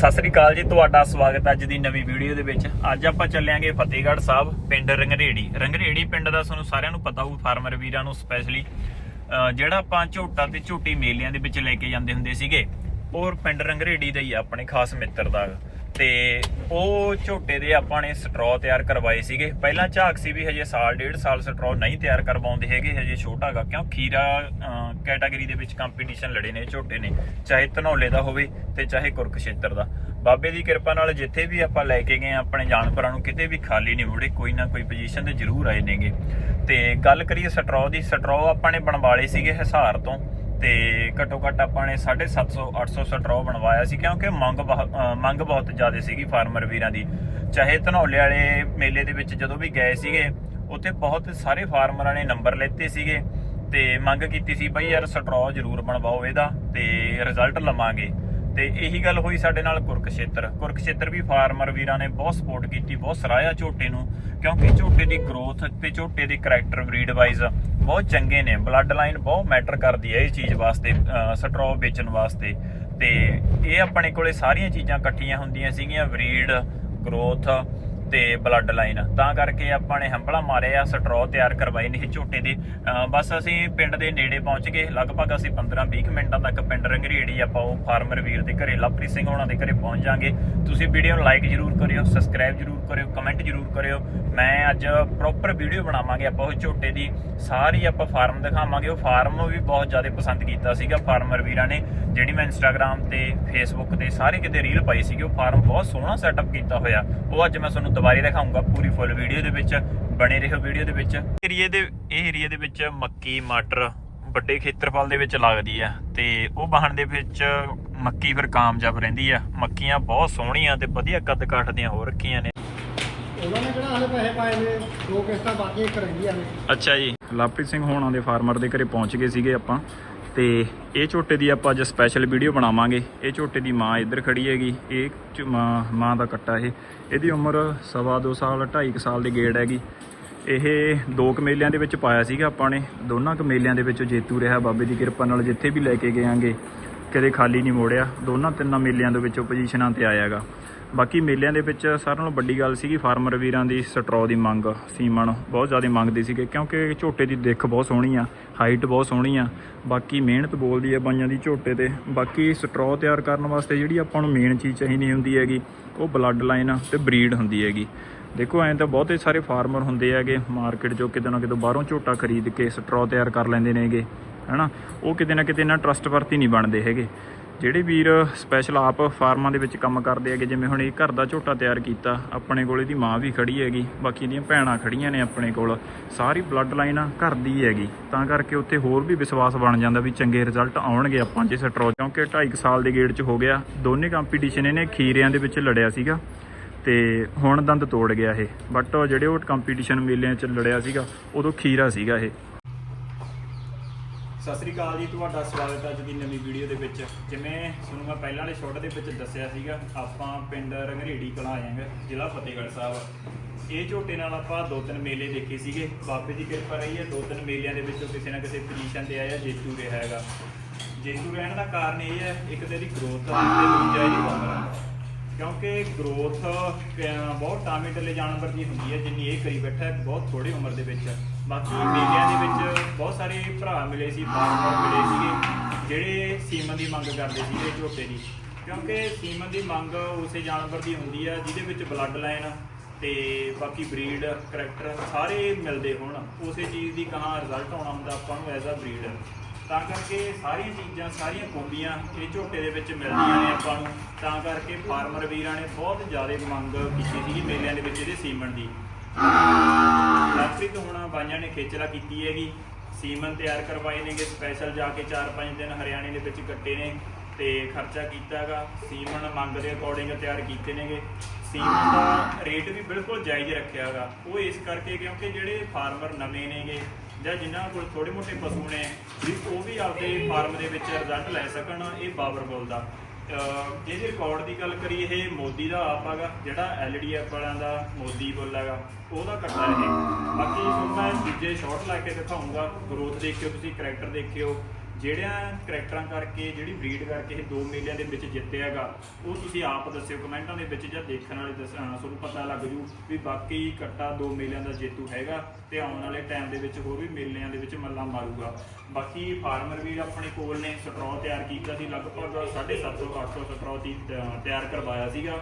ਸਤਿ ਸ੍ਰੀ ਅਕਾਲ ਜੀ, ਤੁਹਾਡਾ ਸਵਾਗਤ ਹੈ ਅੱਜ ਦੀ ਨਵੀਂ ਵੀਡੀਓ ਦੇ ਵਿੱਚ। ਅੱਜ ਆਪਾਂ ਚੱਲਿਆਂਗੇ ਫਤਿਹਗੜ੍ਹ ਸਾਹਿਬ, ਪਿੰਡ ਰੰਗਰੇੜੀ। ਰੰਗਰੇੜੀ ਪਿੰਡ ਦਾ ਤੁਹਾਨੂੰ ਸਾਰਿਆਂ ਨੂੰ ਪਤਾ ਹੋਊ, ਫਾਰਮਰ ਵੀਰਾਂ ਨੂੰ ਸਪੈਸ਼ਲੀ ਜਿਹੜਾ ਆਪਾਂ ਝੋਟਾ ਤੇ ਝੋਟੀ ਮੇਲਿਆਂ ਦੇ ਵਿੱਚ ਲੈ ਕੇ ਜਾਂਦੇ ਹੁੰਦੇ ਸੀਗੇ ਉਹ ਪਿੰਡ ਰੰਗਰੇੜੀ ਦਾ ਹੀ ਆ, ਆਪਣੇ ਖਾਸ ਮਿੱਤਰ ਦਾ। ਤੇ ਉਹ ਝੋਟੇ ਦੇ ਆਪਾਂ ਨੇ ਸਟਰੋ ਤਿਆਰ ਕਰਵਾਏ ਸੀਗੇ। ਪਹਿਲਾਂ ਝਾਕ ਸੀ ਵੀ ਹਜੇ ਸਾਲ ਡੇਢ ਸਾਲ ਸਟਰੋ ਨਹੀਂ ਤਿਆਰ ਕਰਵਾਉਂਦੇ ਹੈਗੇ, ਹਜੇ ਛੋਟਾ ਗਾ, ਕਿਉਂ ਖੀਰਾ ਕੈਟਾਗਰੀ ਦੇ ਵਿੱਚ ਕੰਪੀਟੀਸ਼ਨ ਲੜੇ ਨੇ ਝੋਟੇ ਨੇ, ਚਾਹੇ ਧਨੌਲੇ ਦਾ ਹੋਵੇ ਤੇ ਚਾਹੇ ਕੁਰਕਸ਼ੇਤਰ ਦਾ। ਬਾਬੇ ਦੀ ਕਿਰਪਾ ਨਾਲ ਜਿੱਥੇ ਵੀ ਆਪਾਂ ਲੈ ਕੇ ਗਏ ਆਪਣੇ ਜਾਨਵਰਾਂ ਨੂੰ ਕਿਤੇ ਵੀ ਖਾਲੀ ਨਹੀਂ ਮੁੜੇ, ਕੋਈ ਨਾ ਕੋਈ ਪੋਜੀਸ਼ਨ ਤੇ ਜ਼ਰੂਰ ਆਏ ਨੇਗੇ। ਤੇ ਗੱਲ ਕਰੀਏ ਸਟਰੋ ਦੀ ਸਟਰੋ ਆਪਾਂ ਨੇ ਬਣਵਾਲੇ ਸੀਗੇ ਹਿਸਾਰ ਤੋਂ। ਤੇ ਘੱਟੋ ਘੱਟ ਆਪਾਂ ਨੇ 750 800 ਸਟਰੋ ਬਣਵਾਇਆ ਸੀ, ਕਿਉਂਕਿ ਮੰਗ ਬਹੁਤ- ਮੰਗ ਬਹੁਤ ਜ਼ਿਆਦਾ ਸੀਗੀ ਫਾਰਮਰ ਵੀਰਾਂ ਦੀ। ਚਾਹੇ ਧਨੌਲੇ ਵਾਲੇ ਮੇਲੇ ਦੇ ਵਿੱਚ ਜਦੋਂ ਵੀ ਗਏ ਸੀਗੇ, ਉੱਥੇ ਬਹੁਤ ਸਾਰੇ ਫਾਰਮਰਾਂ ਨੇ ਨੰਬਰ ਲੈਤੇ ਸੀਗੇ ਤੇ ਮੰਗ ਕੀਤੀ ਸੀ, ਬਈ ਯਾਰ ਸਟਰੋ ਜ਼ਰੂਰ ਬਣਵਾਓ ਇਹਦਾ ਤੇ ਰਿਜ਼ਲਟ ਲਵਾਂਗੇ। ਤੇ ਇਹੀ ਗੱਲ ਹੋਈ ਸਾਡੇ ਨਾਲ ਕੁਰਕਸ਼ੇਤਰ। ਕੁਰਕਸ਼ੇਤਰ ਵੀ ਫਾਰਮਰ ਵੀਰਾਂ ਨੇ ਬਹੁਤ ਸਪੋਰਟ ਕੀਤੀ, ਬਹੁਤ ਸਰਾਇਆ ਝੋਟੇ ਨੂੰ, ਕਿਉਂਕਿ ਝੋਟੇ ਦੀ ਗਰੋਥ ਤੇ ਝੋਟੇ ਦੇ ਕੈਰੈਕਟਰ ਬਰੀਡ ਵਾਈਜ਼ ਬਹੁਤ ਚੰਗੇ ਨੇ। ਬਲੱਡ ਲਾਈਨ ਬਹੁਤ ਮੈਟਰ ਕਰਦੀ ਹੈ ਇਹ ਚੀਜ਼ ਵਾਸਤੇ ਸਟਰੋ ਵੇਚਣ ਵਾਸਤੇ। ਤੇ ਇਹ ਆਪਣੇ ਕੋਲੇ ਸਾਰੀਆਂ ਚੀਜ਼ਾਂ ਇਕੱਠੀਆਂ ਹੁੰਦੀਆਂ ਸੀਗੀਆਂ ਬਰੀਡ ਗਰੋਥ ਤੇ ਬਲੱਡ ਲਾਈਨ ਤਾਂ ਕਰਕੇ ਆਪਾਂ ਨੇ ਹੰਬਲਾ ਮਾਰਿਆ ਸਟਰੋ ਤਿਆਰ ਕਰਵਾਈ ਨਹੀਂ ਝੋਟੇ ਦੇ। ਬਸ ਅਸੀਂ ਪਿੰਡ ਦੇ ਨੇੜੇ ਪਹੁੰਚ ਗਏ। ਲਗਭਗ ਅਸੀਂ 15-20 ਮਿੰਟਾਂ ਤੱਕ ਪਿੰਡ ਰੰਗਰੇੜੀ, ਆਪਾਂ ਉਹ ਫਾਰਮਰ ਵੀਰ ਦੇ ਘਰੇ, ਲਵਪ੍ਰੀਤ ਸਿੰਘ ਹੋਣਾ ਦੇ ਘਰੇ ਪਹੁੰਚ ਜਾਾਂਗੇ। ਤੁਸੀਂ ਵੀਡੀਓ ਨੂੰ ਲਾਈਕ ਜਰੂਰ ਕਰਿਓ ਸਬਸਕ੍ਰਾਈਬ ਜਰੂਰ ਕਰਿਓ ਕਮੈਂਟ ਜਰੂਰ ਕਰਿਓ। ਮੈਂ ਅੱਜ ਪ੍ਰੋਪਰ ਵੀਡੀਓ ਬਣਾਵਾਂਗੇ ਆਪਾਂ ਉਹ ਝੋਟੇ ਦੀ। ਸਾਰੀ ਆਪਾਂ ਫਾਰਮ ਦਿਖਾਵਾਂਗੇ। ਉਹ ਫਾਰਮ ਵੀ ਬਹੁਤ ਜ਼ਿਆਦਾ ਪਸੰਦ ਕੀਤਾ ਸੀਗਾ ਫਾਰਮਰ ਵੀਰਾਂ ਨੇ। ਜਿਹੜੀ ਮੈਂ ਇੰਸਟਾਗ੍ਰam ਤੇ ਫੇਸਬੁੱਕ ਤੇ ਸਾਰੇ ਕਿਤੇ ਰੀਲ ਪਾਈ ਸੀਗੀ, ਉਹ ਫਾਰਮ ਬਹੁਤ ਸੋਹਣਾ ਸੈਟਅਪ ਕੀਤਾ ਹੋਇਆ। ਉਹ ਅੱਜ ਮੈਂ ਤੁਹਾਨੂੰ ਦੁਬਾਰੇ ਦਿਖਾਉਂਗਾ ਪੂਰੀ ਫੁੱਲ ਵੀਡੀਓ ਦੇ ਵਿੱਚ ਬਣੇ ਰਹੋ ਵੀਡੀਓ ਦੇ ਵਿੱਚ। ਏਰੀਏ ਦੇ ਇਹ ਏਰੀਏ ਦੇ ਵਿੱਚ ਮੱਕੀ ਮਟਰ ਵੱਡੇ ਖੇਤਰਫਲ ਦੇ ਵਿੱਚ ਲੱਗਦੀ ਆ ਤੇ ਉਹ ਬਾਹਣ ਦੇ ਵਿੱਚ ਮੱਕੀ ਫਿਰ ਕਾਮਯਾਬ ਰਹਿੰਦੀ ਆ। ਮੱਕੀਆਂ ਬਹੁਤ ਸੋਹਣੀਆਂ ਤੇ ਵਧੀਆ ਕੱਦ ਕਾਠ ਦੀਆਂ ਹੋ ਰੱਖੀਆਂ ਨੇ। ਉਹਨਾਂ ਨੇ ਕਿਹੜਾ ਹਲੇ ਪੈਸੇ ਪਾਏ ਨੇ? ਦੋ ਕਿਸ਼ਤਾਂ ਬਾਕੀ ਇੱਕ ਰਹਿੰਦੀਆਂ ਨੇ। ਅੱਛਾ ਜੀ। ਲਵਪ੍ਰੀਤ ਸਿੰਘ ਹੋਣਾ ਦੇ ਫਾਰਮਰ ਦੇ ਘਰੇ ਪਹੁੰਚ ਗਏ ਸੀਗੇ ਆਪਾਂ। ਤੇ ਇਹ ਝੋਟੇ ਦੀ ਆਪਾਂ ਅੱਜ ਸਪੈਸ਼ਲ ਵੀਡੀਓ ਬਣਾਵਾਂਗੇ। ਇਹ ਝੋਟੇ ਦੀ ਮਾਂ ਇੱਧਰ ਖੜੀ ਹੈਗੀ। ਇਹ ਝ- ਮਾਂ ਮਾਂ ਦਾ ਕੱਟਾ ਇਹ। ਇਹਦੀ ਉਮਰ ਸਵਾ ਦੋ ਸਾਲ 2.5 ਸਾਲ ਦੇ ਗੇੜ ਹੈਗੀ। ਇਹ ਦੋ ਕੁ ਮੇਲਿਆਂ ਦੇ ਵਿੱਚ ਪਾਇਆ ਸੀਗਾ ਆਪਾਂ ਨੇ। ਦੋਨਾਂ ਕੁ ਮੇਲਿਆਂ ਦੇ ਵਿੱਚੋਂ ਜੇਤੂ ਰਿਹਾ ਬਾਬੇ ਦੀ ਕਿਰਪਾ ਨਾਲ। ਜਿੱਥੇ ਵੀ ਲੈ ਕੇ ਗਏਾਂਗੇ ਕਦੇ ਖਾਲੀ ਨਹੀਂ ਮੋੜਿਆ। ਦੋਨਾਂ ਤਿੰਨਾਂ ਮੇਲਿਆਂ ਦੇ ਵਿੱਚੋਂ ਪੋਜੀਸ਼ਨਾਂ ਤੇ ਆਇਆਗਾ ਬਾਕੀ ਮੇਲਿਆਂ ਦੇ ਵਿੱਚ ਸਾਰਿਆਂ ਨਾਲੋਂ ਵੱਡੀ ਗੱਲ ਸੀਗੀ ਫਾਰਮਰ ਵੀਰਾਂ ਦੀ ਸਟਰੋ ਦੀ ਮੰਗ ਸੀਮਨ ਬਹੁਤ ਜ਼ਿਆਦਾ ਮੰਗਦੇ ਸੀਗੇ, ਕਿਉਂਕਿ ਝੋਟੇ ਦੀ ਦਿੱਖ ਬਹੁਤ ਸੋਹਣੀ ਆ, ਹਾਈਟ ਬਹੁਤ ਸੋਹਣੀ ਆ, ਬਾਕੀ ਮਿਹਨਤ ਬੋਲਦੀ ਆ ਬਾਈਆਂ ਦੀ ਝੋਟੇ ਤੇ, ਬਾਕੀ ਸਟਰੋ ਤਿਆਰ ਕਰਨ ਵਾਸਤੇ ਜਿਹੜੀ ਆਪਾਂ ਨੂੰ ਮੇਨ ਚੀਜ਼ ਚਾਹੀਦੀ ਹੁੰਦੀ ਹੈਗੀ, ਉਹ ਬਲੱਡ ਲਾਈਨ ਤੇ ਬਰੀਡ ਹੁੰਦੀ ਹੈਗੀ। ਦੇਖੋ, ਐਂ ਤਾਂ ਬਹੁਤੇ ਸਾਰੇ ਫਾਰਮਰ ਹੁੰਦੇ ਹੈਗੇ ਮਾਰਕੀਟ 'ਚੋਂ ਕਿਤੇ ਨਾ ਕਿਤੇ ਬਾਹਰੋਂ ਝੋਟਾ ਖਰੀਦ ਕੇ ਸਟਰੋ ਤਿਆਰ ਕਰ ਲੈਂਦੇ ਨੇਗੇ, ਹਨਾ? ਉਹ ਕਿਤੇ ਨਾ ਕਿਤੇ ਨਾ ਟਰਸਟ ਵਰਤੀ ਨਹੀਂ ਬਣਦੇ ਹੈਗੇ। ਜਿਹੜੇ ਵੀਰ ਸਪੈਸ਼ਲ ਆਪ ਫਾਰਮਾਂ ਦੇ ਵਿੱਚ ਕੰਮ ਕਰਦੇ ਹੈਗੇ, ਜਿਵੇਂ ਹੁਣ ਇਹ ਘਰ ਦਾ ਝੋਟਾ ਤਿਆਰ ਕੀਤਾ, ਆਪਣੇ ਕੋਲ ਇਹਦੀ ਮਾਂ ਵੀ ਖੜੀ ਹੈਗੀ, ਬਾਕੀ ਇਹਦੀਆਂ ਭੈਣਾਂ ਖੜੀਆਂ ਨੇ ਆਪਣੇ ਕੋਲ, ਸਾਰੀ ਬਲੱਡ ਲਾਈਨ ਘਰ ਦੀ ਹੈਗੀ। ਤਾਂ ਕਰਕੇ ਉੱਥੇ ਹੋਰ ਵੀ ਵਿਸ਼ਵਾਸ ਬਣ ਜਾਂਦਾ ਵੀ ਚੰਗੇ ਰਿਜ਼ਲਟ ਆਉਣਗੇ ਆਪਾਂ ਜੇ ਸਟਰੋ ਕਿਉਂਕਿ 2.5 ਸਾਲ ਦੇ ਗੇੜ 'ਚ ਹੋ ਗਿਆ, ਦੋਨੇ ਕੰਪੀਟੀਸ਼ਨ ਇਹਨੇ ਖੀਰਿਆਂ ਦੇ ਵਿੱਚ ਲੜਿਆ ਸੀਗਾ, ਤੇ ਹੁਣ ਦੰਦ ਤੋੜ ਗਿਆ ਇਹ। ਬਟ ਜਿਹੜੇ ਉਹ ਕੰਪੀਟੀਸ਼ਨ ਮੇਲਿਆਂ 'ਚ ਲੜਿਆ ਸੀਗਾ, ਉਦੋਂ ਖੀਰਾ ਸੀਗਾ ਇਹ। ਸਤਿ ਸ੍ਰੀ ਅਕਾਲ ਜੀ, ਤੁਹਾਡਾ ਸਵਾਗਤ ਹੈ ਅੱਜ ਦੀ ਨਵੀਂ ਵੀਡੀਓ ਦੇ ਵਿੱਚ। ਜਿਵੇਂ ਤੁਹਾਨੂੰ ਮੈਂ ਪਹਿਲਾਂ ਵਾਲੇ ਸ਼ਾਰਟ ਦੇ ਵਿੱਚ ਦੱਸਿਆ ਸੀਗਾ, ਆਪਾਂ ਪਿੰਡ ਰੰਗਰੇੜੀ ਕਲਾਂ ਆਏ ਹਾਂ ਜ਼ਿਲ੍ਹਾ ਫਤਿਹਗੜ੍ਹ ਸਾਹਿਬ। ਇਹ ਝੋਟੇ ਨਾਲ ਆਪਾਂ ਦੋ ਤਿੰਨ ਮੇਲੇ ਦੇਖੇ ਸੀਗੇ। ਬਾਬੇ ਦੀ ਕਿਰਪਾ ਰਹੀ ਹੈ, ਦੋ ਤਿੰਨ ਮੇਲਿਆਂ ਦੇ ਵਿੱਚੋਂ ਕਿਸੇ ਨਾ ਕਿਸੇ ਪੋਜੀਸ਼ਨ ਤੇ ਆਇਆ ਜੇਤੂ ਰਿਹਾ ਹੈਗਾ। ਜੇਤੂ ਰਹਿਣ ਦਾ ਕਾਰਨ ਇਹ ਹੈ, ਇੱਕ ਤੇ ਇਹਦੀ ਗਰੋਥ ਤੇ ਦੂਜਾ ਇਹਦੀ ਉਮਰ ਕਿਉਂਕਿ ਗਰੋਥ ਬਹੁਤ ਟਾਮੇ ਟੱਲੇ ਜਾਨਵਰ ਦੀ ਹੁੰਦੀ ਹੈ, ਜਿੰਨੀ ਇਹ ਕਰੀ ਬੈਠਾ ਹੈ, ਬਹੁਤ ਥੋੜੀ ਉਮਰ ਦੇ ਵਿੱਚ। ਬਾਕੀ ਮੇਲਿਆਂ ਦੇ ਵਿੱਚ ਬਹੁਤ ਸਾਰੇ ਭਰਾ ਮਿਲੇ ਸੀ ਫਾਰਮਰ ਮਿਲੇ ਸੀਗੇ, ਜਿਹੜੇ ਸੀਮਨ ਦੀ ਮੰਗ ਕਰਦੇ ਸੀਗੇ ਝੋਟੇ ਦੀ। ਕਿਉਂਕਿ ਸੀਮਨ ਦੀ ਮੰਗ ਉਸੇ ਜਾਨਵਰ ਦੀ ਹੁੰਦੀ ਹੈ, ਜਿਹਦੇ ਵਿੱਚ ਬਲੱਡ ਲਾਈਨ ਤੇ ਬਾਕੀ ਬਰੀਡ ਕਰੈਕਟਰ ਸਾਰੇ ਮਿਲਦੇ ਹੋਣ। ਉਸੇ ਚੀਜ਼ ਦੀ ਕਹਾਂ ਰਿਜ਼ਲਟ ਆਉਣਾ ਹੁੰਦਾ, ਆਪਾਂ ਨੂੰ ਐਜ਼ ਅ ਬਰੀਡ ਤਾਂ ਕਰਕੇ ਸਾਰੀਆਂ ਚੀਜ਼ਾਂ, ਸਾਰੀਆਂ ਖੂਬੀਆਂ ਇਹ ਝੋਟੇ ਦੇ ਵਿੱਚ ਮਿਲਦੀਆਂ ਨੇ ਆਪਾਂ ਨੂੰ। ਤਾਂ ਕਰਕੇ ਫਾਰਮਰ ਵੀਰਾਂ ਨੇ ਬਹੁਤ ਜ਼ਿਆਦਾ ਮੰਗ ਕੀਤੀ ਸੀਗੀ ਮੇਲਿਆਂ ਦੇ ਵਿੱਚ ਇਹਦੇ ਸੀਮਨ ਦੀ। ਲਾਸਟਿਕ ਹੁਣ ਬਾਈਆਂ ਨੇ ਖੇਚਲਾ ਕੀਤੀ ਹੈਗੀ। ਸੀਮਨ ਤਿਆਰ ਕਰਵਾਏ ਨੇਗੇ ਸਪੈਸ਼ਲ ਜਾ ਕੇ 4-5 ਦਿਨ ਹਰਿਆਣੇ ਦੇ ਵਿੱਚ ਕੱਟੇ ਨੇ ਤੇ ਖਰਚਾ ਕੀਤਾਗਾ ਸੀਮਨ ਮੰਗ ਦੇ ਅਕੋਰਡਿੰਗ ਤਿਆਰ ਕੀਤੇ ਨੇਗੇ। ਸੀਮਨ ਦਾ ਰੇਟ ਵੀ ਬਿਲਕੁਲ ਜਾਇਜ਼ ਰੱਖਿਆਗਾ ਉਹ ਇਸ ਕਰਕੇ ਕਿਉਂਕਿ ਜਿਹੜੇ ਫਾਰਮਰ ਨਵੇਂ ਨੇਗੇ ਜਾਂ ਜਿਨ੍ਹਾਂ ਕੋਲ ਥੋੜੇ ਮੋਟੇ ਪਸ਼ੂ ਨੇ, ਵੀ ਉਹ ਵੀ ਆਪਦੇ ਫਾਰਮ ਦੇ ਵਿੱਚ ਰਿਜ਼ਲਟ ਲੈ ਸਕਣ ਇਹ ਬਾਬਰ ਬੋਲਦਾ ਦਾ। ਜੇ ਰਿਕਾਰਡ ਦੀ ਗੱਲ ਕਰੀਏ, ਇਹ ਮੋਦੀ ਦਾ ਆਪ ਹੈਗਾ, ਜਿਹੜਾ ਐਲਡੀਐਫ ਵਾਲਿਆਂ ਦਾ ਮੋਦੀ ਬੁੱਲ ਹੈਗਾ, ਉਹਦਾ ਕੱਟਾ ਇਹ। ਬਾਕੀ ਤੁਹਾਨੂੰ ਮੈਂ ਦੂਜੇ ਸ਼ਾਟ ਲਾ ਕੇ ਦਿਖਾਉਂਗਾ ਗਰੋਥ ਦੇਖਿਓ ਤੁਸੀਂ ਕਰੈਕਟਰ ਦੇਖਿਓ। ਜਿਹੜਿਆਂ ਕਰੈਕਟਰਾਂ ਕਰਕੇ, ਜਿਹੜੀ ਬਰੀਡ ਕਰਕੇ ਇਹ ਦੋ ਮੇਲਿਆਂ ਦੇ ਵਿੱਚ ਜਿੱਤਿਆ ਹੈਗਾ ਉਹ ਤੁਸੀਂ ਆਪ ਦੱਸਿਓ, ਕਮੈਂਟਾਂ ਦੇ ਵਿੱਚ ਜਾਂ ਦੇਖਣ ਵਾਲੇ ਦੱਸ- ਤੁਹਾਨੂੰ ਪਤਾ ਲੱਗ ਜੂ ਵੀ ਬਾਕੀ ਕੱਟਾ ਦੋ ਮੇਲਿਆਂ ਦਾ ਜੇਤੂ ਹੈਗਾ ਤੇ ਆਉਣ ਵਾਲੇ ਟਾਈਮ ਦੇ ਵਿੱਚ ਹੋਰ ਵੀ ਮੇਲਿਆਂ ਦੇ ਵਿੱਚ ਮੱਲਾ ਮਾਰੂਗਾ। ਬਾਕੀ ਫਾਰਮਰ ਵੀਰ ਆਪਣੇ ਕੋਲ ਨੇ ਸਟਰੋ ਤਿਆਰ ਕੀਤਾ ਸੀ, ਲਗਭਗ 750 800 ਸਟਰੋ ਦੀ ਤ- ਤਿਆਰ ਕਰਵਾਇਆ ਸੀਗਾ।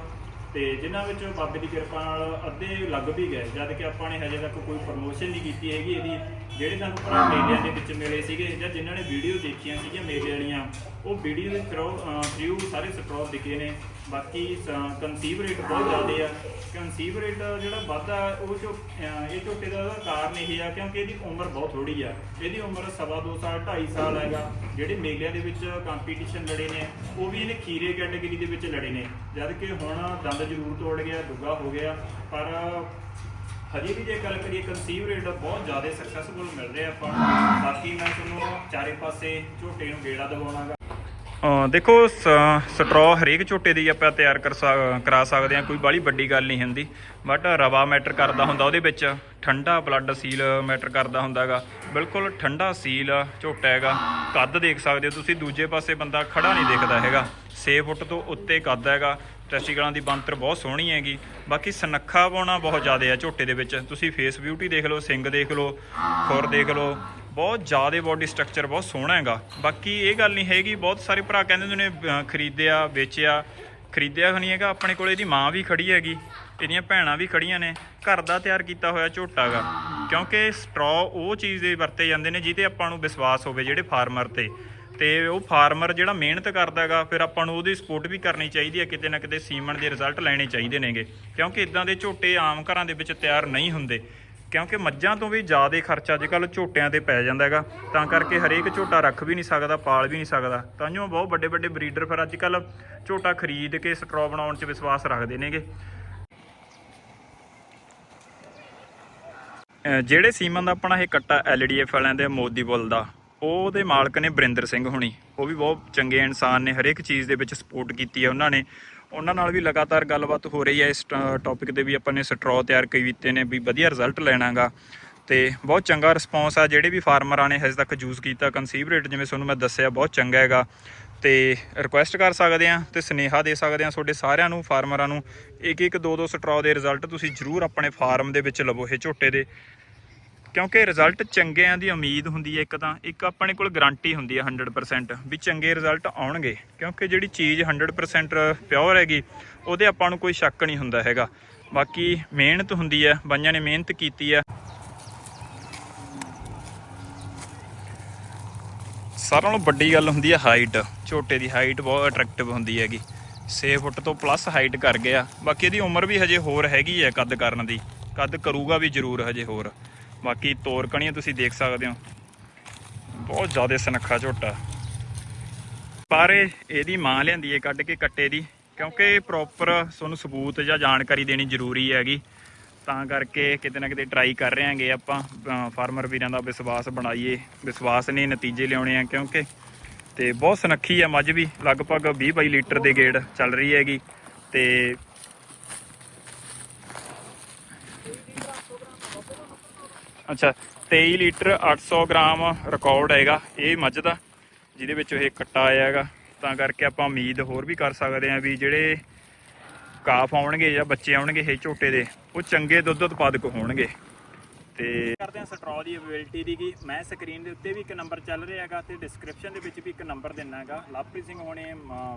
ਤੇ ਜਿਨ੍ਹਾਂ ਵਿੱਚ ਬਾਬੇ ਦੀ ਕਿਰਪਾ ਨਾਲ ਅੱਧੇ ਲੱਗ ਵੀ ਗਏ, ਜਦ ਕਿ ਆਪਾਂ ਨੇ ਹਜੇ ਤੱਕ ਕੋਈ ਪ੍ਰਮੋਸ਼ਨ ਨਹੀਂ ਕੀਤੀ ਹੈਗੀ ਇਹਦੀ। ਜਿਹੜੇ ਸਾਨੂੰ ਭਰਾ ਮੇਲਿਆਂ ਦੇ ਵਿੱਚ ਮਿਲੇ ਸੀਗੇ ਜਾਂ ਜਿਨ੍ਹਾਂ ਨੇ ਵੀਡੀਓ ਦੇਖੀਆਂ ਸੀਗੀਆਂ ਮੇਲੇ ਵਾਲੀਆਂ ਉਹ ਵੀਡੀਓ ਦੇ ਥਰੂ ਥਰੂ ਸਾਰੇ ਸਟਰੋ ਦਿਖੇ ਨੇ। ਬਾਕੀ ਕਨਸੀਵ ਰੇਟ ਬਹੁਤ ਜ਼ਿਆਦਾ ਆ। ਕਨਸੀਵ ਰੇਟ ਜਿਹੜਾ ਵੱਧਦਾ ਉਹ ਜੋ ਅਹ, ਇਹ ਝੋਟੇ ਦਾ ਕਾਰਨ ਇਹ ਆ ਕਿਉਂਕਿ ਇਹਦੀ ਉਮਰ ਬਹੁਤ ਥੋੜੀ ਆ। ਇਹਦੀ ਉਮਰ ਸਵਾ ਦੋ ਸਾਲ 2.5 ਸਾਲ ਹੈਗਾ। ਜਿਹੜੇ ਮੇਲਿਆਂ ਦੇ ਵਿੱਚ ਕੰਪੀਟੀਸ਼ਨ ਲੜੇ ਨੇ ਉਹ ਵੀ ਇਹਨੇ ਖੀਰੇ ਕੈਟਾਗਰੀ ਦੇ ਵਿੱਚ ਲੜੇ ਨੇ। ਜਦ ਕਿ ਹੁਣ ਦੰਦ ਜ਼ਰੂਰ ਤੋੜ ਗਿਆ ਦੁੱਗਾ ਹੋ ਗਿਆ। ਪਰ ਹਜੇ ਵੀ ਜੇ ਗੱਲ ਕਰੀਏ ਕਨਸੀਵ ਰੇਟ ਬਹੁਤ ਜ਼ਿਆਦਾ ਸਕਸੈਸਫੁਲ ਮਿਲ ਰਿਹਾ ਆਪਾਂ ਬਾਕੀ ਮੈਂ ਤੁਹਾਨੂੰ ਚਾਰੇ ਪਾਸੇ ਝੋਟੇ ਨੂੰ ਗੇੜਾ ਦਵਾਉਣਾਗਾ ਦੇਖੋ ਸਟ੍ਰੋ ਹਰੇਕ ਝੋਟੇ ਦੀ ਆਪਾਂ ਤਿਆਰ ਕਰ ਕਰਾ ਸਕਦੇ ਹਾਂ, ਕੋਈ ਬਾਹਲੀ ਵੱਡੀ ਗੱਲ ਨਹੀਂ ਹੁੰਦੀ। ਬਟ ਰਵਾ ਮੈਟਰ ਕਰਦਾ ਹੁੰਦਾ ਉਹਦੇ ਵਿੱਚ, ਠੰਡਾ ਬਲੱਡ ਸੀਲ ਮੈਟਰ ਕਰਦਾ ਹੁੰਦਾਗਾ। ਬਿਲਕੁਲ ਠੰਡਾ ਸੀਲ ਝੋਟਾ ਹੈਗਾ, ਕੱਦ ਦੇਖ ਸਕਦੇ ਹੋ ਤੁਸੀਂ, ਦੂਜੇ ਪਾਸੇ ਬੰਦਾ ਖੜਾ ਨਹੀਂ ਦਿਖਦਾ ਹੈਗਾ। 6 ਫੁੱਟ ਤੋਂ ਉੱਤੇ ਕੱਦ ਹੈਗਾ ਟੈਸਟੀਕਲਾਂ ਦੀ ਬੰਤਰ ਬਹੁਤ ਸੋਹਣੀ ਹੈਗੀ। ਬਾਕੀ ਸਨੱਖਾ ਪਾਉਣਾ ਬਹੁਤ ਜ਼ਿਆਦਾ ਹੈ ਝੋਟੇ ਦੇ ਵਿੱਚ। ਤੁਸੀਂ ਫੇਸ ਬਿਊਟੀ ਦੇਖ ਲਓ ਸਿੰਗ ਦੇਖ ਲਓ, ਖੁਰ ਦੇਖ ਲਓ। ਬਹੁਤ ਜ਼ਿਆਦਾ ਬਾਡੀ ਸਟਰਕਚਰ ਬਹੁਤ ਸੋਹਣਾ ਹੈਗਾ। ਬਾਕੀ ਇਹ ਗੱਲ ਨਹੀਂ ਹੈਗੀ, ਬਹੁਤ ਸਾਰੇ ਭਰਾ ਕਹਿੰਦੇ ਹੁੰਦੇ ਨੇ ਖਰੀਦਿਆ, ਵੇਚਿਆ। ਖਰੀਦਿਆ ਨਹੀਂ ਹੈਗਾ, ਆਪਣੇ ਕੋਲ ਇਹਦੀ ਮਾਂ ਵੀ ਖੜੀ ਹੈਗੀ। ਇਹਦੀਆਂ ਭੈਣਾਂ ਵੀ ਖੜੀਆਂ ਨੇ। ਘਰ ਦਾ ਤਿਆਰ ਕੀਤਾ ਹੋਇਆ ਝੋਟਾ ਗਾ ਕਿਉਂਕਿ ਸਟ੍ਰੋ ਉਹ ਚੀਜ਼ ਦੇ ਵਰਤੇ ਜਾਂਦੇ ਨੇ ਜਿਹਦੇ ਆਪਾਂ ਨੂੰ ਵਿਸ਼ਵਾਸ ਹੋਵੇ, ਜਿਹੜੇ ਫਾਰਮਰ ਤੇ। ਤੇ ਉਹ ਫਾਰਮਰ ਜਿਹੜਾ ਮਿਹਨਤ ਕਰਦਾ ਹੈਗਾ, ਫਿਰ ਆਪਾਂ ਨੂੰ ਉਹਦੀ ਸਪੋਰਟ ਵੀ ਕਰਨੀ ਚਾਹੀਦੀ ਹੈ, ਕਿਤੇ ਨਾ ਕਿਤੇ ਸੀਮਨ ਦੇ ਰਿਜ਼ਲਟ ਲੈਣੇ ਚਾਹੀਦੇ ਨੇਗੇ। ਕਿਉਂਕਿ ਇਦਾਂ ਦੇ ਝੋਟੇ ਆਮ ਘਰਾਂ ਦੇ ਵਿੱਚ ਤਿਆਰ ਨਹੀਂ ਹੁੰਦੇ। ਕਿਉਂਕਿ ਮੱਝਾਂ ਤੋਂ ਵੀ ਜ਼ਿਆਦਾ ਖਰਚਾ ਅੱਜ ਕੱਲ ਝੋਟਿਆਂ ਤੇ ਪੈ ਜਾਂਦਾ ਹੈਗਾ। ਤਾਂ ਕਰਕੇ ਹਰੇਕ ਝੋਟਾ ਰੱਖ ਵੀ ਨਹੀਂ ਸਕਦਾ, ਪਾਲ ਵੀ ਨਹੀਂ ਸਕਦਾ। ਤਾਂ ਜੋ ਬਹੁਤ ਵੱਡੇ ਵੱਡੇ ਬਰੀਡਰ ਫਿਰ ਅੱਜ ਕੱਲ ਝੋਟਾ ਖਰੀਦ ਕੇ ਸਟ੍ਰੋ ਬਣਾਉਣ 'ਚ ਵਿਸ਼ਵਾਸ ਰੱਖਦੇ ਨੇਗੇ। ਜਿਹੜੇ ਸੀਮਨ ਦਾ ਆਪਣਾ ਇਹ ਕੱਟਾ ਐਲਡੀਐਫ ਵਾਲਿਆਂ ਦੇ ਮੋਦੀ ਬੁੱਲ ਦਾ ਉਹਦੇ ਮਾਲਕ ਨੇ ਬਰਿੰਦਰ ਸਿੰਘ ਹੁਣੀ। ਉਹ ਵੀ ਬਹੁਤ ਚੰਗੇ ਇਨਸਾਨ ਨੇ, ਹਰੇਕ ਚੀਜ਼ ਦੇ ਵਿੱਚ ਸਪੋਰਟ ਕੀਤੀ ਹੈ ਉਹਨਾਂ ਨੇ। ਉਹਨਾਂ ਨਾਲ ਵੀ ਲਗਾਤਾਰ ਗੱਲਬਾਤ ਹੋ ਰਹੀ ਹੈ ਇਸ ਟੌਪਿਕ ਤੇ ਵੀ ਆਪਾਂ ਨੇ ਸਟਰੋ ਤਿਆਰ ਕੀਤੇ ਨੇ ਵੀ ਵਧੀਆ ਰਿਜ਼ਲਟ ਲੈਣਾਗਾ। ਤੇ ਬਹੁਤ ਚੰਗਾ ਰਿਸਪੌਂਸ ਆ, ਜਿਹੜੇ ਵੀ ਫਾਰਮਰਾਂ ਨੇ ਹਜੇ ਤੱਕ ਯੂਜ਼ ਕੀਤਾ ਕਨਸੀਵ ਰੇਟ ਜਿਵੇਂ ਤੁਹਾਨੂੰ ਮੈਂ ਦੱਸਿਆ, ਬਹੁਤ ਚੰਗਾ ਹੈਗਾ। ਤੇ ਰਿਕੁਐਸਟ ਕਰ ਸਕਦੇ ਆ ਤੇ ਸਨੇਹਾ ਦੇ ਸਕਦੇ ਆ ਤੁਹਾਡੇ ਸਾਰਿਆਂ ਨੂੰ ਫਾਰਮਰਾਂ ਨੂੰ। ਇੱਕ ਇੱਕ ਦੋ ਦੋ ਸਟਰੋ ਦੇ ਰਿਜ਼ਲਟ ਤੁਸੀਂ ਜ਼ਰੂਰ ਆਪਣੇ ਫਾਰਮ ਦੇ ਵਿੱਚ ਲਵੋ, ਇਹ ਝੋਟੇ ਦੇ। ਕਿਉਂਕਿ ਰਿਜ਼ਲਟ ਚੰਗਿਆਂ ਦੀ ਉਮੀਦ ਹੁੰਦੀ ਹੈ ਇੱਕ ਤਾਂ, ਇੱਕ ਆਪਣੇ ਕੋਲ ਗਾਰੰਟੀ ਹੁੰਦੀ ਹੈ 100% ਵੀ ਚੰਗੇ ਰਿਜ਼ਲਟ ਆਉਣਗੇ, ਕਿਉਂਕਿ ਜਿਹੜੀ ਚੀਜ਼ 100% ਪਿਓਰ ਹੈਗੀ, ਉਹਦੇ ਆਪਾਂ ਨੂੰ ਕੋਈ ਸ਼ੱਕ ਨਹੀਂ ਹੁੰਦਾ ਹੈਗਾ। ਬਾਕੀ ਮਿਹਨਤ ਹੁੰਦੀ ਹੈ ਬੰਜਾਂ ਨੇ ਮਿਹਨਤ ਕੀਤੀ ਹੈ। ਸਾਰਿਆਂ ਨਾਲੋਂ ਵੱਡੀ ਗੱਲ ਹੁੰਦੀ ਹੈ ਹਾਈਟ ਝੋਟੇ ਦੀ ਹਾਈਟ ਬਹੁਤ ਅਟਰੈਕਟਿਵ ਹੁੰਦੀ ਹੈਗੀ। 6 ਫੁੱਟ ਤੋਂ ਪਲੱਸ ਹਾਈਟ ਕਰ ਗਿਆ, ਬਾਕੀ ਇਹਦੀ ਉਮਰ ਵੀ ਹਜੇ ਹੋਰ ਹੈਗੀ ਹੈ, ਕੱਦ ਕਰਨ ਦੀ। ਕੱਦ ਕਰੂਗਾ ਵੀ ਜ਼ਰੂਰ ਹਜੇ ਹੋਰ। ਬਾਕੀ ਤੋਰ ਕਣੀਆਂ ਤੁਸੀਂ ਦੇਖ ਸਕਦੇ ਹੋ। ਬਹੁਤ ਜ਼ਿਆਦਾ ਸੁਨੱਖਾ ਝੋਟਾ। ਪਰ ਇਹਦੀ ਮਾਂ ਲਿਆਂਦੀ ਹੈ ਕੱਢ ਕੇ ਕੱਟੇ ਦੀ। ਕਿਉਂਕਿ ਪ੍ਰੋਪਰ ਤੁਹਾਨੂੰ ਸਬੂਤ ਜਾਂ ਜਾਣਕਾਰੀ ਦੇਣੀ ਜ਼ਰੂਰੀ ਹੈਗੀ। ਤਾਂ ਕਰਕੇ ਕਿਤੇ ਨਾ ਕਿਤੇ ਟਰਾਈ ਕਰ ਰਹੇ ਹਾਂਗੇ ਆਪਾਂ ਫਾਰਮਰ ਵੀਰਾਂ ਦਾ ਵਿਸ਼ਵਾਸ ਬਣਾਈਏ। ਵਿਸ਼ਵਾਸ ਨੇ ਨਤੀਜੇ ਲਿਆਉਣੇ ਆ ਕਿਉਂਕਿ ਤੇ ਬਹੁਤ ਸਨੱਖੀ ਆ ਮੱਝ ਵੀ। ਲਗਭਗ 20 22 ਲੀਟਰ ਦੇ ਗੇੜ ਚੱਲ ਰਹੀ ਹੈਗੀ। ਤੇ ਅੱਛਾ 23 ਲੀਟਰ 800 ਗ੍ਰਾਮ ਰਿਕਾਰਡ ਹੈਗਾ, ਇਹ ਮੱਝ ਦਾ, ਜਿਹਦੇ ਵਿੱਚ ਇਹ ਕੱਟਾ ਆਇਆ ਹੈਗਾ। ਤਾਂ ਕਰਕੇ ਆਪਾਂ ਉਮੀਦ ਹੋਰ ਵੀ ਕਰ ਸਕਦੇ ਹਾਂ ਵੀ ਜਿਹੜੇ ਕਾਫ ਆਉਣਗੇ ਜਾਂ ਬੱਚੇ ਆਉਣਗੇ ਇਹ ਝੋਟੇ ਦੇ, ਉਹ ਚੰਗੇ ਦੁੱਧ ਉਤਪਾਦਕ ਹੋਣਗੇ। ਤੇ ਕਰਦੇ ਹਾਂ ਸਟਰੋ ਦੀ ਅਵੇਲਟੀ ਦੀ ਕੀ, ਮੈਂ ਸਕਰੀਨ ਦੇ ਉੱਤੇ ਵੀ ਇੱਕ ਨੰਬਰ ਚੱਲ ਰਿਹਾ ਹੈਗਾ ਤੇ ਡਿਸਕ੍ਰਿਪਸ਼ਨ ਦੇ ਵਿੱਚ ਵੀ ਇੱਕ ਨੰਬਰ ਦੇਣਾ ਹੈਗਾ। ਲਵਪ੍ਰੀਤ ਸਿੰਘ ਹੋਣੇ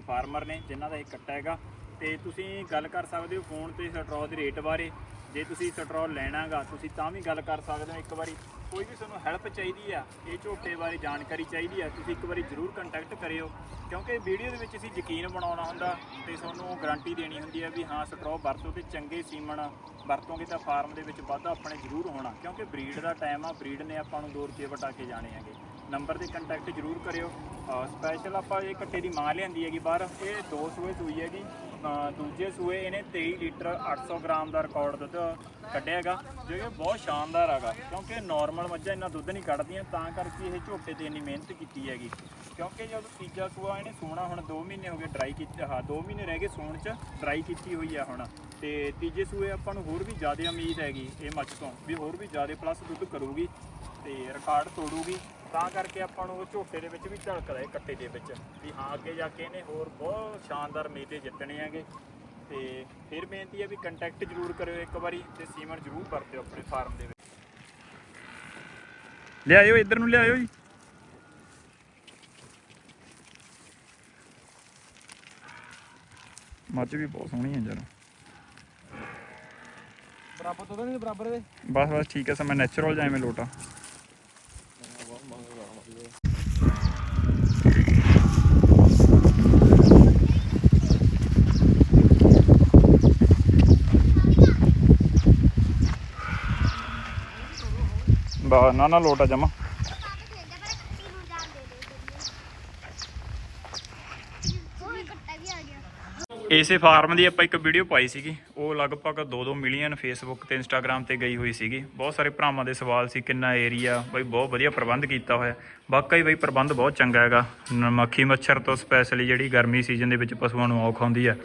ਫਾਰਮਰ ਨੇ, ਜਿਨ੍ਹਾਂ ਦਾ ਇਹ ਕੱਟਾ ਹੈਗਾ। ਤੇ ਤੁਸੀਂ ਗੱਲ ਕਰ ਸਕਦੇ ਹੋ ਫੋਨ ਤੇ ਸਟਰੋ ਦੇ ਰੇਟ ਬਾਰੇ। ਜੇ ਤੁਸੀਂ ਸਟਰੋ ਲੈਣਾਗਾ, ਤੁਸੀਂ ਤਾਂ ਵੀ ਗੱਲ ਕਰ ਸਕਦੇ ਹੋ ਇੱਕ ਵਾਰੀ। ਕੋਈ ਵੀ ਤੁਹਾਨੂੰ ਹੈਲਪ ਚਾਹੀਦੀ ਆ, ਇਹ ਝੋਟੇ ਬਾਰੇ ਜਾਣਕਾਰੀ ਚਾਹੀਦੀ ਆ, ਤੁਸੀਂ ਇੱਕ ਵਾਰੀ ਜ਼ਰੂਰ ਕੰਟੈਕਟ ਕਰਿਓ। ਕਿਉਂਕਿ ਵੀਡੀਓ ਦੇ ਵਿੱਚ ਅਸੀਂ ਯਕੀਨ ਬਣਾਉਣਾ ਹੁੰਦਾ ਤੇ ਤੁਹਾਨੂੰ ਗਾਰੰਟੀ ਦੇਣੀ ਹੁੰਦੀ ਹੈ ਵੀ ਹਾਂ ਸਟਰੋ ਵਰਤੋ ਤੇ ਚੰਗੇ ਸੀਮਨ ਵਰਤੋਂਗੇ ਤਾਂ ਫਾਰਮ ਦੇ ਵਿੱਚ ਵਾਧਾ ਆਪਣੇ ਜ਼ਰੂਰ ਹੋਣਾ। ਕਿਉਂਕਿ ਬਰੀਡ ਦਾ ਟਾਈਮ ਆ ਬਰੀਡ ਨੇ ਆਪਾਂ ਨੂੰ ਦੋ ਰੁਪਏ ਵਟਾ ਕੇ ਜਾਣੇ ਹੈਗੇ। ਨੰਬਰ ਤੇ ਕੰਟੈਕਟ ਜ਼ਰੂਰ ਕਰਿਓ। ਸਪੈਸ਼ਲ ਆਪਾਂ ਇਹ ਕੱਟੇ ਦੀ ਮਾਂ ਲਿਆਂਦੀ ਹੈਗੀ ਬਾਹਰ। ਇਹ ਦੋ ਸੂਏ ਸੂਈ ਹੈਗੀ। ਦੂਜੇ ਸੂਏ ਇਹਨੇ 23 ਲੀਟਰ 800 ਗ੍ਰਾਮ ਦਾ ਰਿਕਾਰਡ ਦੁੱਧ ਕੱਢਿਆ ਹੈਗਾ, ਜੋ ਕਿ ਬਹੁਤ ਸ਼ਾਨਦਾਰ ਹੈਗਾ, ਕਿਉਂਕਿ ਨਾਰਮਲ ਮੱਝਾਂ ਇੰਨਾ ਦੁੱਧ ਨਹੀਂ ਕੱਢਦੀਆਂ, ਤਾਂ ਕਰਕੇ ਇਹ ਝੋਟੇ ਤੇ ਇੰਨੀ ਮਿਹਨਤ ਕੀਤੀ ਹੈਗੀ। ਕਿਉਂਕਿ ਜਦੋਂ ਤੀਜਾ ਸੂਆ ਇਹਨੇ ਸੋਣਾ, ਹੁਣ 2 ਮਹੀਨੇ ਹੋ ਗਏ ਡਰਾਈ ਕੀਤਾ, ਹਾਂ 2 ਮਹੀਨੇ ਰਹਿ ਗਏ ਸੋਣ ਚ ਡਰਾਈ ਕੀਤੀ ਹੋਈ ਆ ਹੁਣ। ਤੇ ਤੀਜੇ ਸੂਏ ਆਪਾਂ ਨੂੰ ਹੋਰ ਵੀ ਜ਼ਿਆਦਾ ਉਮੀਦ ਹੈਗੀ ਇਹ ਮੱਝ ਤੋਂ, ਵੀ ਹੋਰ ਵੀ ਜ਼ਿਆਦਾ ਪਲੱਸ ਦੁੱਧ ਕਰੂਗੀ ਤੇ ਰਿਕਾਰਡ ਤੋੜੂਗੀ। ਤਾਂ ਕਰਕੇ ਆਪਾਂ ਨੂੰ ਉਹ ਝੋਟੇ ਦੇ ਵਿੱਚ ਵੀ ਝਲਕਦਾ ਹੈ ਕੱਟੇ ਦੇ ਵਿੱਚ ਵੀ ਹਾਂ ਅੱਗੇ ਜਾ ਕੇ ਇਹਨੇ ਹੋਰ ਬਹੁਤ ਸ਼ਾਨਦਾਰ ਮੇਲੇ ਜਿੱਤਣੇ ਹੈਗੇ। ਤੇ ਫਿਰ ਬੇਨਤੀ ਹੈ ਵੀ ਕੰਟੈਕਟ ਜ਼ਰੂਰ ਕਰਿਓ ਇੱਕ ਵਾਰੀ ਤੇ ਸੀਮਨ ਜ਼ਰੂਰ ਵਰਤਿਓ ਆਪਣੇ ਫਾਰਮ ਦੇ ਵਿੱਚ। ਲਿਆਇਓ ਇੱਧਰ ਨੂੰ ਲਿਆਇਓ ਜੀ। ਮੱਝ ਵੀ ਬਹੁਤ ਸੋਹਣੀ ਹੈ ਜਰਾ। ਬਰਾਬਰ ਤੋਂ ਨਹੀਂ ਬਰਾਬਰ ਦੇ। ਬਸ ਬਸ ਠੀਕ ਹੈ ਸਮਾਂ ਨੈਚੁਰਲ ਜਾਂ ਐਵੇਂ ਲੋਟਾ। ਬਾ ਨਾ ਨਾ ਲੋਟਾ ਜਮਾ। ਇਸੇ ਫਾਰਮ ਦੀ ਆਪਾਂ ਇੱਕ ਵੀਡੀਓ ਪਾਈ ਸੀਗੀ। ਉਹ ਲਗਭਗ 2-2 ਮਿਲੀਅਨ ਫੇਸਬੁੱਕ ਤੇ ਇੰਸਟਾਗ੍ਰam ਤੇ ਗਈ ਹੋਈ ਸੀਗੀ। ਬਹੁਤ ਸਾਰੇ ਭਰਾਵਾਂ ਦੇ ਸਵਾਲ ਸੀ, ਕਿੰਨਾ ਏਰੀਆ ਬਈ ਬਹੁਤ ਵਧੀਆ ਪ੍ਰਬੰਧ ਕੀਤਾ ਹੋਇਆ। ਵਾਕਈ ਬਈ ਪ੍ਰਬੰਧ ਬਹੁਤ ਚੰਗਾ ਹੈਗਾ। ਮੱਖੀ ਮੱਛਰ ਤੋਂ ਸਪੈਸ਼ਲੀ ਜਿਹੜੀ ਗਰਮੀ ਸੀਜ਼ਨ ਦੇ ਵਿੱਚ ਪਸ਼ੂਆਂ ਨੂੰ ਔਖ ਆਉਂਦੀ ਹੈ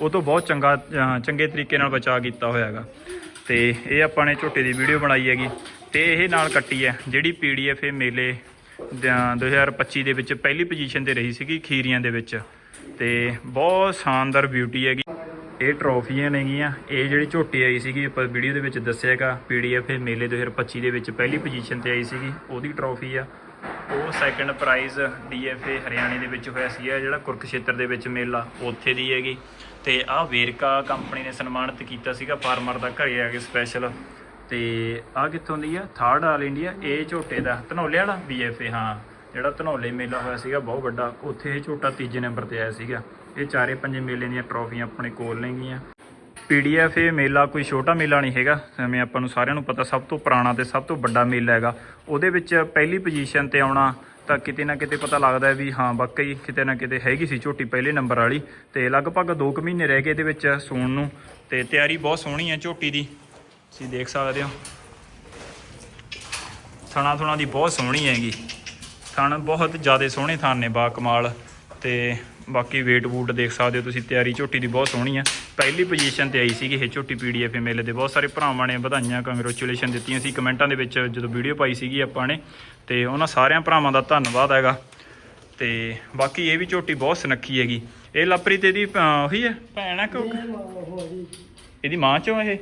ਉਹ ਤੋਂ ਬਹੁਤ ਚੰਗਾ ਚੰਗੇ ਤਰੀਕੇ ਨਾਲ ਬਚਾਅ ਕੀਤਾ ਹੋਇਆ ਹੈਗਾ। ਤੇ ਇਹ ਆਪਾਂ ਨੇ ਝੋਟੇ ਦੀ ਵੀਡੀਓ ਬਣਾਈ ਹੈਗੀ ਤੇ ਇਹ ਨਾਲ ਕੱਟੀ ਹੈ, ਜਿਹੜੀ ਪੀਡੀਐਫ ਇਹ ਮੇਲੇ ਦ- 2025 ਦੇ ਵਿੱਚ ਪਹਿਲੀ ਪੋਜੀਸ਼ਨ ਤੇ ਰਹੀ ਸੀਗੀ ਖੀਰੀਆਂ ਦੇ ਵਿੱਚ। ਤੇ ਬਹੁਤ ਸ਼ਾਨਦਾਰ ਬਿਊਟੀ ਹੈਗੀ। ਇਹ ਟਰੋਫੀਆਂ ਨੇਗੀਆਂ। ਇਹ ਜਿਹੜੀ ਝੋਟੀ ਆਈ ਸੀਗੀ, ਆਪਾਂ ਵੀਡੀਓ ਦੇ ਵਿੱਚ ਦੱਸਿਆਗਾ ਪੀਡੀਐਫ ਇਹ ਮੇਲੇ 2025 ਦੇ ਵਿੱਚ ਪਹਿਲੀ ਪੋਜੀਸ਼ਨ ਤੇ ਆਈ ਸੀਗੀ, ਉਹਦੀ ਟਰੋਫੀ ਆ। ਉਹ ਸੈਕੰਡ ਪ੍ਰਾਈਜ਼ ਡੀਐਫਏ ਹਰਿਆਣੇ ਦੇ ਵਿੱਚ ਹੋਇਆ ਸੀ ਜਿਹੜਾ ਕੁਰਕਸ਼ੇਤਰ ਦੇ ਵਿੱਚ ਮੇਲਾ ਉੱਥੇ ਦੀ ਹੈਗੀ। ਤੇ ਆਹ ਵੇਰਕਾ ਕੰਪਨੀ ਨੇ ਸਨਮਾਨਿਤ ਕੀਤਾ ਸੀਗਾ, ਫਾਰਮਰ ਦਾ ਘਰੇ ਆ ਕੇ ਸਪੈਸ਼ਲ ਤੇ ਆਹ ਕਿੱਥੋਂ ਦੀ ਆ? ਥਰਡ ਆਲ ਇੰਡੀਆ ਇਹ ਝੋਟੇ ਦਾ, ਧਨੌਲੇ ਵਾਲਾ ਬੀਐਫਏ ਹਾਂ। ਜਿਹੜਾ ਧਨੌਲੇ ਮੇਲਾ ਹੋਇਆ ਸੀਗਾ, ਬਹੁਤ ਵੱਡਾ। ਉੱਥੇ ਇਹ ਝੋਟਾ ਤੀਜੇ ਨੰਬਰ ਤੇ ਆਇਆ ਸੀਗਾ। ਇਹ ਚਾਰੇ ਪੰਜੇ ਮੇਲੇ ਦੀਆਂ ਟਰੋਫੀਆਂ ਆਪਣੇ ਕੋਲ ਨੇਗੀਆਂ ਪੀਡੀਐਫ ਇਹ ਮੇਲਾ ਕੋਈ ਛੋਟਾ ਮੇਲਾ ਨਹੀਂ ਹੈਗਾ, ਜਿਵੇਂ ਆਪਾਂ ਨੂੰ ਸਾਰਿਆਂ ਨੂੰ ਪਤਾ, ਸਭ ਤੋਂ ਪੁਰਾਣਾ ਤੇ ਸਭ ਤੋਂ ਵੱਡਾ ਮੇਲਾ ਹੈਗਾ। ਉਹਦੇ ਵਿੱਚ ਪਹਿਲੀ ਪੋਜੀਸ਼ਨ ਤੇ ਆਉਣਾ ਤਾਂ ਕਿਤੇ ਨਾ ਕਿਤੇ ਪਤਾ ਲੱਗਦਾ ਵੀ ਹਾਂ, ਵਾਕਈ ਕਿਤੇ ਨਾ ਕਿਤੇ ਹੈਗੀ ਸੀ ਝੋਟੀ ਪਹਿਲੇ ਨੰਬਰ ਵਾਲੀ ਤੇ ਲਗਭਗ 2 ਕੁ ਮਹੀਨੇ ਰਹਿ ਗਏ ਇਹਦੇ ਵਿੱਚ ਸੂਣ ਨੂੰ ਤੇ ਤਿਆਰੀ ਬਹੁਤ ਸੋਹਣੀ ਹੈ ਝੋਟੀ ਦੀ। ਤੁਸੀਂ ਦੇਖ ਸਕਦੇ ਹੋ। ਥਣਾ ਥੁਣਾ ਦੀ ਬਹੁਤ ਸੋਹਣੀ ਹੈਗੀ। ਥਣ ਬਹੁਤ ਜ਼ਿਆਦਾ ਸੋਹਣੇ ਥਣ ਨੇ ਬਾ ਕਮਾਲ ਤੇ ਬਾਕੀ weight ਵੂਟ ਦੇਖ ਸਕਦੇ ਹੋ ਤੁਸੀਂ ਤਿਆਰੀ ਝੋਟੀ ਦੀ ਬਹੁਤ ਸੋਹਣੀ ਆ। ਪਹਿਲੀ ਪੋਜੀਸ਼ਨ ਤੇ ਆਈ ਸੀਗੀ ਇਹ ਝੋਟੀ ਪੀਡੀਐਫ ਮੇਲੇ ਦੇ। ਬਹੁਤ ਸਾਰੇ ਭਰਾਵਾਂ ਨੇ ਵਧਾਈਆਂ ਕੰਗ੍ਰੈਚੁਲੇਸ਼ਨ ਦਿੱਤੀਆਂ ਸੀ ਕਮੈਂਟਾਂ ਦੇ ਵਿੱਚ ਜਦੋਂ ਵੀਡੀਓ ਪਾਈ ਸੀਗੀ ਆਪਾਂ ਨੇ। ਤੇ ਉਹਨਾਂ ਸਾਰਿਆਂ ਭਰਾਵਾਂ ਦਾ ਧੰਨਵਾਦ ਹੈਗਾ। ਤੇ ਬਾਕੀ ਇਹ ਵੀ ਝੋਟੀ ਬਹੁਤ ਸੁਨੱਖੀ ਹੈਗੀ। ਇਹ ਲਪਰੀਤ ਇਹਦੀ ਅਹ, ਉਹੀ ਹੈ ਭੈਣ ਆ ਕਿ ਇਹਦੀ ਮਾਂ ਚੋਂ ਇਹ?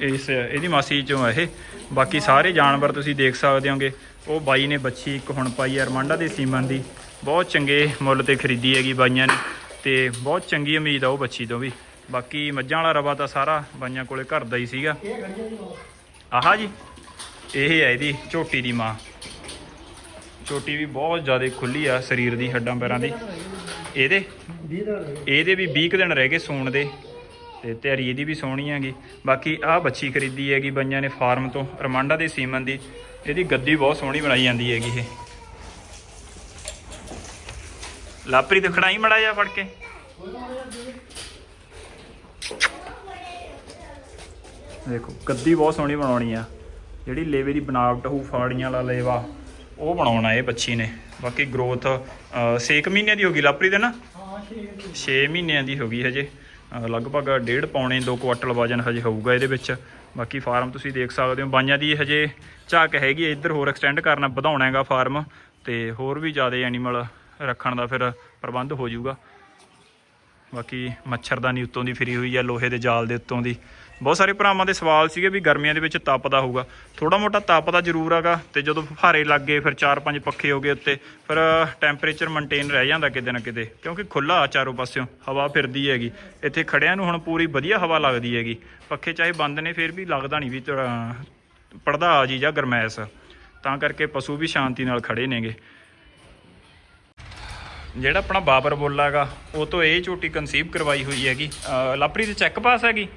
ਇਸ ਇਹਦੀ ਮਾਸੀ ਚੋਂ ਆ ਇਹ। ਬਾਕੀ ਸਾਰੇ ਜਾਨਵਰ ਤੁਸੀਂ ਦੇਖ ਸਕਦੇ ਹੋਗੇ। ਉਹ ਬਾਈ ਨੇ ਬੱਚੀ ਇੱਕ ਹੁਣ ਪਾਈ ਆ ਰਮਾਂਡਾ ਦੇ ਸੀਮਨ ਦੀ। ਬਹੁਤ ਚੰਗੇ ਮੁੱਲ ਤੇ ਖਰੀਦੀ ਹੈਗੀ ਬਾਈਆਂ ਨੇ ਤੇ ਬਹੁਤ ਚੰਗੀ ਉਮੀਦ ਆ ਉਹ ਬੱਚੀ ਤੋਂ ਵੀ। ਬਾਕੀ ਮੱਝਾਂ ਵਾਲਾ ਰਵਾ ਤਾਂ ਸਾਰਾ ਬਾਈਆਂ ਕੋਲੇ ਘਰ ਦਾ ਹੀ ਸੀਗਾ। ਆਹਾ ਜੀ, ਇਹ ਹੈ ਇਹਦੀ ਝੋਟੀ ਦੀ ਮਾਂ। ਝੋਟੀ ਵੀ ਬਹੁਤ ਜ਼ਿਆਦਾ ਖੁੱਲੀ ਆ ਸਰੀਰ ਦੀ, ਹੱਡਾਂ ਪੈਰਾਂ ਦੀ। ਇਹਦੇ ਇਹਦੇ ਵੀ 20 ਕੁ ਦਿਨ ਰਹਿ ਗਏ ਸੂਣ ਦੇ ਤੇ ਤਿਆਰੀ ਇਹਦੀ ਵੀ ਸੋਹਣੀ ਹੈਗੀ। ਬਾਕੀ ਆਹ ਬੱਚੀ ਖਰੀਦੀ ਹੈਗੀ ਬੰਜਾਂ ਨੇ ਫਾਰਮ ਤੋਂ, ਰਮਾਂਡਾ ਦੇ ਸੀਮਨ ਦੀ। ਇਹਦੀ ਗੱਦੀ ਬਹੁਤ ਸੋਹਣੀ ਬਣਾਈ ਜਾਂਦੀ ਹੈਗੀ ਇਹ। ਲਾਪਰੀ ਤੇ ਖੜਾਈ ਮੜਾ ਜਾ ਫੜ ਕੇ। ਦੇਖੋ ਗੱਦੀ ਬਹੁਤ ਸੋਹਣੀ ਬਣਾਉਣੀ ਆ। ਜਿਹੜੀ ਲੇਵੇ ਦੀ ਬਣਾਵਟ ਹੋਊ ਫਾੜੀਆਂ ਵਾਲਾ ਲੇਵਾ ਉਹ ਬਣਾਉਣਾ ਇਹ ਬੱਚੀ ਨੇ। ਬਾਕੀ ਗਰੋਥ 6 ਮਹੀਨਿਆਂ ਦੀ ਹੋ ਗਈ ਲਾਪਰੀ ਦੇ ਨਾ? ਹਾਂ 6 ਮਹੀਨਿਆਂ ਦੀ ਹੋ ਗਈ ਹਜੇ। ਲਗਭਗ ਡੇਢ ਪੌਣੇ 2 ਕੁਆਟਲ ਵਜਨ ਹਜੇ ਹੋਊਗਾ ਇਹਦੇ ਵਿੱਚ। ਬਾਕੀ ਫਾਰਮ ਤੁਸੀਂ ਦੇਖ ਸਕਦੇ ਹੋ ਬਾਈਆਂ ਦੀ ਹਜੇ ਝਾਕ ਹੈਗੀ ਹੈ, ਇੱਧਰ ਹੋਰ ਐਕਸਟੈਂਡ ਕਰਨਾ ਵਧਾਉਣਾ ਹੈਗਾ ਫਾਰਮ। ਤੇ ਹੋਰ ਵੀ ਜ਼ਿਆਦਾ ਐਨੀਮਲ ਰੱਖਣ ਦਾ ਫਿਰ ਪ੍ਰਬੰਧ ਹੋ ਜਾਊਗਾ। ਬਾਕੀ ਮੱਛਰਦਾਨੀ ਉੱਤੋਂ ਦੀ ਫਰੀ ਹੋਈ ਹੈ ਲੋਹੇ ਦੇ ਜਾਲ ਦੇ ਉੱਤੋਂ ਦੀ। ਬਹੁਤ ਸਾਰੇ ਭਰਾਵਾਂ ਦੇ ਸਵਾਲ ਸੀਗੇ ਵੀ ਗਰਮੀਆਂ ਦੇ ਵਿੱਚ ਤਪਦਾ ਹੋਊਗਾ। ਥੋੜਾ ਮੋਟਾ ਤਪਦਾ ਜ਼ਰੂਰ ਹੈਗਾ ਤੇ ਜਦੋਂ ਫੁਹਾਰੇ ਲੱਗ ਗਏ ਫਿਰ 4-5 ਪੱਖੇ ਹੋ ਗਏ ਉੱਤੇ, ਫਿਰ ਟੈਂਪਰੇਚਰ ਮੇਨਟੇਨ ਰਹਿ ਜਾਂਦਾ ਕਿਤੇ ਨਾ ਕਿਤੇ, ਕਿਉਂਕਿ ਖੁੱਲਾ ਆ ਚਾਰੋਂ ਪਾਸਿਓਂ, ਹਵਾ ਫਿਰਦੀ ਹੈਗੀ। ਇੱਥੇ ਖੜਿਆਂ ਨੂੰ ਹੁਣ ਪੂਰੀ ਵਧੀਆ ਹਵਾ ਲੱਗਦੀ ਹੈਗੀ। ਪੱਖੇ ਚਾਹੇ ਬੰਦ ਨੇ, ਫਿਰ ਵੀ ਲੱਗਦਾ ਨਹੀਂ ਵੀ ਪੜਦਾ ਆ ਜੀ ਜਾਂ ਗਰਮੈਸ। ਤਾਂ ਕਰਕੇ ਪਸ਼ੂ ਵੀ ਸ਼ਾਂਤੀ ਨਾਲ ਖੜੇ ਨੇਗੇ। ਜਿਹੜਾ ਆਪਣਾ ਬਾਬਰ ਬੋਲਾ ਹੈਗਾ, ਉਹ ਤੋਂ ਇਹ ਝੋਟੀ ਕਨਸੀਵ ਕਰਵਾਈ ਹੋਈ ਹੈਗੀ। ਅਹ, ਲਾਪਰੀ ਦੇ ਚੈੱਕ ਪਾਸ ਹੈਗੀ?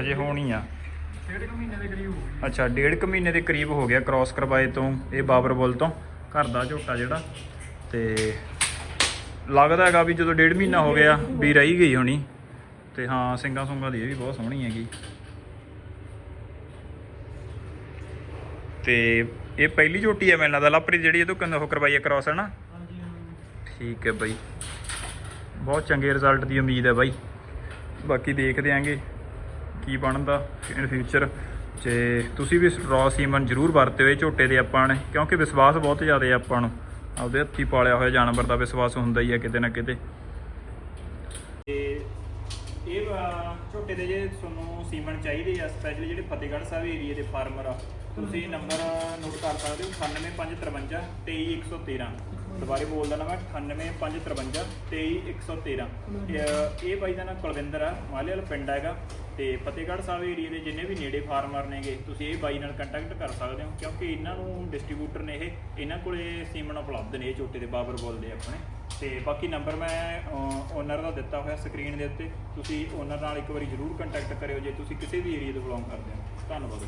ਹਜੇ ਹੋਣੀ ਆ। ਡੇਢ ਕੁ ਮਹੀਨੇ ਦੇ ਕਰੀਬ ਹੋ ਗਈ ਅੱਛਾ, ਡੇਢ ਕੁ ਮਹੀਨੇ ਦੇ ਕਰੀਬ ਹੋ ਗਿਆ ਕ੍ਰਾਸ ਕਰਵਾਏ ਤੋਂ, ਇਹ ਬਾਬਰ ਬੁੱਲ ਤੋਂ, ਘਰ ਦਾ ਝੋਟਾ ਜਿਹੜਾ। ਤੇ ਲੱਗਦਾ ਹੈਗਾ ਵੀ ਜਦੋਂ ਡੇਢ ਮਹੀਨਾ ਹੋ ਗਿਆ, ਵੀ ਰਹੀ ਗਈ ਹੋਣੀ। ਤੇ ਹਾਂ ਸਿੰਗਾ ਸੁੰਗਾ ਦੀ ਇਹ ਵੀ ਬਹੁਤ ਸੋਹਣੀ ਹੈਗੀ। ਤੇ ਇਹ ਪਹਿਲੀ ਝੋਟੀ ਹੈ ਮੈਨੂੰ ਲੱਗਦਾ ਲਾਪਰੀ ਜਿਹੜੀ ਇਹ ਤੋਂ ਕੰਨ ਉਹ ਕਰਵਾਈ ਹੈ ਕ੍ਰਾਸ ਹੈ ਨਾ ਠੀਕ ਹੈ ਬਾਈ। ਬਹੁਤ ਚੰਗੇ ਰਿਜ਼ਲਟ ਦੀ ਉਮੀਦ ਹੈ ਬਾਈ। ਬਾਕੀ ਦੇਖਦੇ ਆਂਗੇ ਕੀ ਬਣਦਾ ਇਨ ਫਿਊਚਰ ਤੇ ਤੁਸੀਂ ਵੀ ਰॉ ਸੀਮਨ ਜ਼ਰੂਰ ਵਰਤਿਓ ਇਹ ਝੋਟੇ ਦੇ ਆਪਾਂ ਨੇ ਕਿਉਂਕਿ ਵਿਸ਼ਵਾਸ ਬਹੁਤ ਜ਼ਿਆਦਾ ਹੈ ਆਪਾਂ ਨੂੰ। ਆਪਦੇ ਹੱਥੀ ਪਾਲਿਆ ਹੋਇਆ ਜਾਨਵਰ ਦਾ ਵਿਸ਼ਵਾਸ ਹੁੰਦਾ ਹੀ ਹੈ ਕਿਤੇ ਨਾ ਕਿਤੇ। ਤੇ ਇਹ ਝੋਟੇ ਦੇ ਜੇ ਤੁਹਾਨੂੰ ਸੀਮਨ ਚਾਹੀਦੇ ਆ ਸਪੈਸ਼ਲੀ ਜਿਹੜੇ ਫਤਿਹਗੜ੍ਹ ਸਾਹਿਬ ਏਰੀਏ ਦੇ ਫਾਰਮਰ ਆ ਤੁਸੀਂ ਨੰਬਰ ਨੋਟ ਕਰ ਸਕਦੇ ਹੋ 98553 23113 ਦੁਬਾਰੇ ਬੋਲ ਦੇਣਾ ਮੈਂ 98553 23113 ਇਹ ਇਹ ਬਾਈ ਦਾ ਨਾਮ ਕੁਲਵਿੰਦਰ ਆ ਮਾਲੇ ਵਾਲਾ ਪਿੰਡ ਹੈਗਾ। ਤੇ ਫਤਿਹਗੜ੍ਹ ਸਾਹਿਬ ਏਰੀਏ ਦੇ ਜਿੰਨੇ ਵੀ ਨੇੜੇ ਫਾਰਮਰ ਨੇਗੇ ਤੁਸੀਂ ਇਹ ਬਾਈ ਨਾਲ ਕੰਟੈਕਟ ਕਰ ਸਕਦੇ ਹੋ ਕਿਉਂਕਿ ਇਹਨਾਂ ਨੂੰ ਡਿਸਟ੍ਰੀਬਿਊਟਰ ਨੇ ਇਹ ਇਹਨਾਂ ਕੋਲੇ ਸੀਮਨ ਉਪਲਬਧ ਨੇ ਇਹ ਝੋਟੇ ਦੇ ਬਾਬਰ ਬੋਲਦੇ ਆਪਣੇ। ਤੇ ਬਾਕੀ ਨੰਬਰ ਮੈਂ ਓਨਰ ਦਾ ਦਿੱਤਾ ਹੋਇਆ ਸਕਰੀਨ ਦੇ ਉੱਤੇ। ਤੁਸੀਂ ਓਨਰ ਨਾਲ ਇੱਕ ਵਾਰੀ ਜ਼ਰੂਰ ਕੰਟੈਕਟ ਕਰਿਓ ਜੇ ਤੁਸੀਂ ਕਿਸੇ ਵੀ ਏਰੀਆ ਤੋਂ ਬਿਲੋਂਗ ਕਰਦੇ ਹੋ। ਧੰਨਵਾਦ